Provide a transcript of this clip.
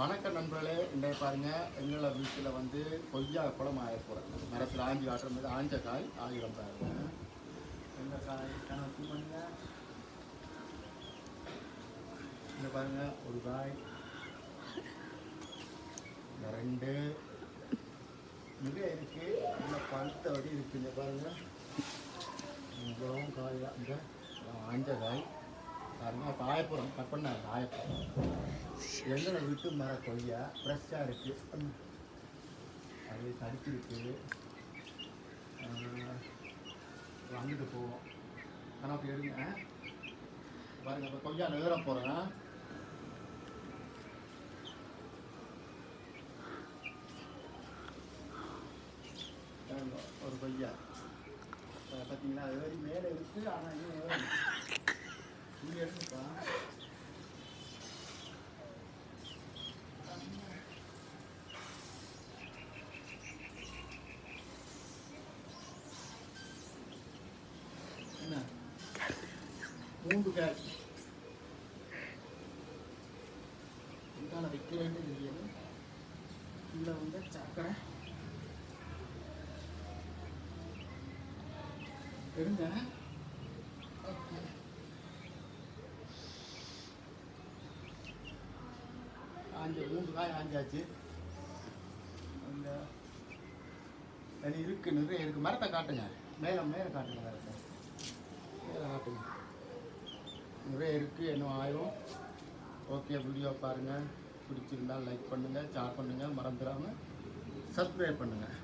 வணக்க நண்பர்களே இன்றைய பாருங்க எங்களை வீட்டில் வந்து கொய்யா குளம் ஆய போகிறேன் மரத்தில் ஆஞ்சி காட்டுற மாதிரி ஆஞ்ச காய் ஆயிரம் பாருங்க எந்த காய்? கணக்கு பண்ணுங்க. இந்த பாருங்க ஒரு காய். ரெண்டு. மிக இருக்கு இந்த பழுத்த வடி இருக்கு இந்த பாருங்க. இவ்வளவும் காய் இந்த ஆஞ்ச காய். பாருங்க பாயப்புறம் கட் பண்ண ஆயப்புறம் எங்களை விட்டு மர கொய்யா ஃப்ரெஷ்ஷாக இருக்குது அது தடிச்சிருக்கு. வந்துட்டு போவோம். ஆனால் அப்படி எடுங்க. பாருங்க இப்போ கொய்யா நிகர போகிறேன் ஒரு கொய்யா. பார்த்தீங்கன்னா பார்த்தீங்களா அது மேலே இருக்குது ஆனால் இன்னும் மூன்று கேட் இதுக்கான வைக்க வேண்டியது இல்லையா இதில் வந்து சக்கரை எடுங்க ஆஞ்ச மூன்று காய் ஆஞ்சாச்சு. அந்த அது இருக்கு நிறைய இருக்குது மரத்தை காட்டுங்க. மேலே மேலே காட்டுங்க மரத்தை. மேலே காட்டுங்க. நிறைய இருக்குது இன்னும் ஆயிரும். ஓகே வீடியோ பாருங்கள் பிடிச்சிருந்தா லைக் பண்ணுங்கள் ஷேர் பண்ணுங்கள் மறந்துடாமல் சப்ஸ்கிரைப் பண்ணுங்கள்